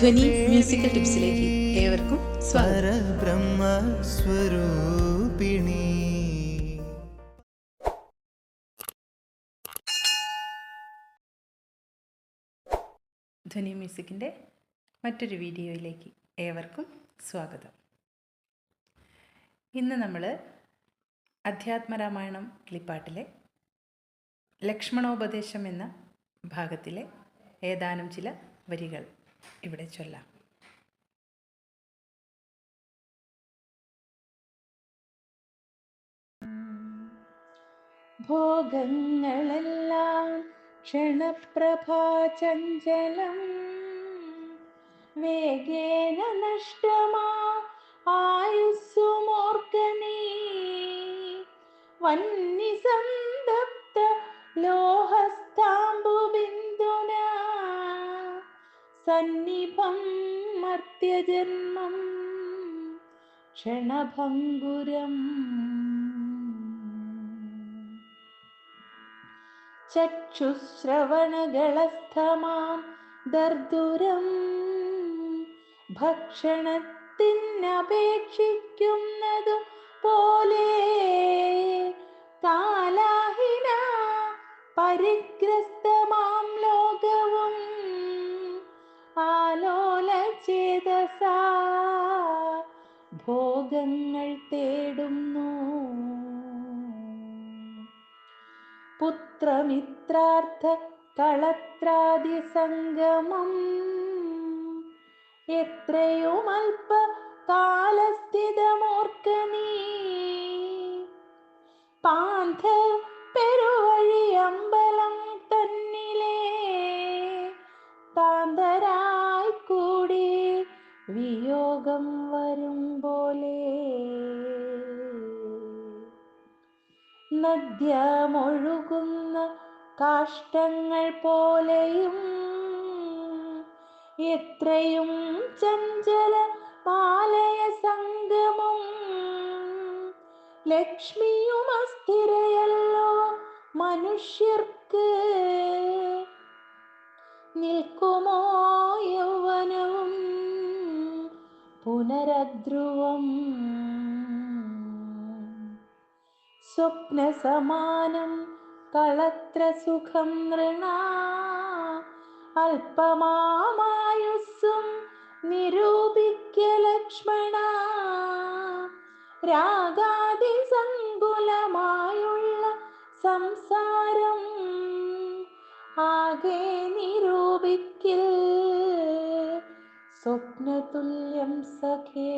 ധ്വനി musical ടിപ്സിലേക്ക് ഏവർക്കും സ്വാഗതം. പരബ്രഹ്മസ്വരൂപിണി. ധ്വനി മ്യൂസിക്കിന്റെ മറ്റൊരു വീഡിയോയിലേക്ക് ഏവർക്കും സ്വാഗതം. ഇന്ന് നമ്മൾ അധ്യാത്മരാമായണം കിളിപ്പാട്ടിലെ ലക്ഷ്മണോപദേശം എന്ന ഭാഗത്തിലെ ഏതാനും ചില വരികൾ ഇവിടെ ചൊല്ലാം. ഭോഗങ്ങളെല്ലാം ക്ഷണപ്രഭാചഞ്ചലം വേഗേന നഷ്ടമാ ആയുസ്സുമോർക്കനീ. വന്നിസന്ത ലോഹസ്താംബുബിന്ദുന സന്നിഭം മർത്യജന്മം ക്ഷണഭംഗുരം. ചക്ഷുശ്രവണഗളസ്ഥമാം ദർദുരം ഭക്ഷണത്തിനപേക്ഷിക്കുന്നതു പോലെ കാലാഹിന പരിഗ്രസ്തമാം ഭോഗങ്ങൾ തേടുന്നു. പുത്രമിത്രാർത്ഥ കളത്രാദി സംഗമം എത്രയും അല്പ കാലസ്ഥിതമോർക്കനീ പാന്ത വിയോഗം വരും പോലെ നദ്യമൊഴുകുന്ന കാഷ്ടങ്ങൾ പോലെയും എത്രയും ചഞ്ചല പാലയ സംഗമം. ലക്ഷ്മിയും അസ്ഥിരയല്ലോ മനുഷ്യർക്ക്. നിൽക്കുമോ പുനരധ്രുവം സ്വപ്നസമാനം കളത്ര സുഖം നൃണ. അല്പമായുസ്സും നിരൂപിക്ക ലക്ഷ്മണ. രാഗാതി സങ്കുലമായുള്ള സംസാരം. ആകെ സ്വപ്നതുല്യം സഖേ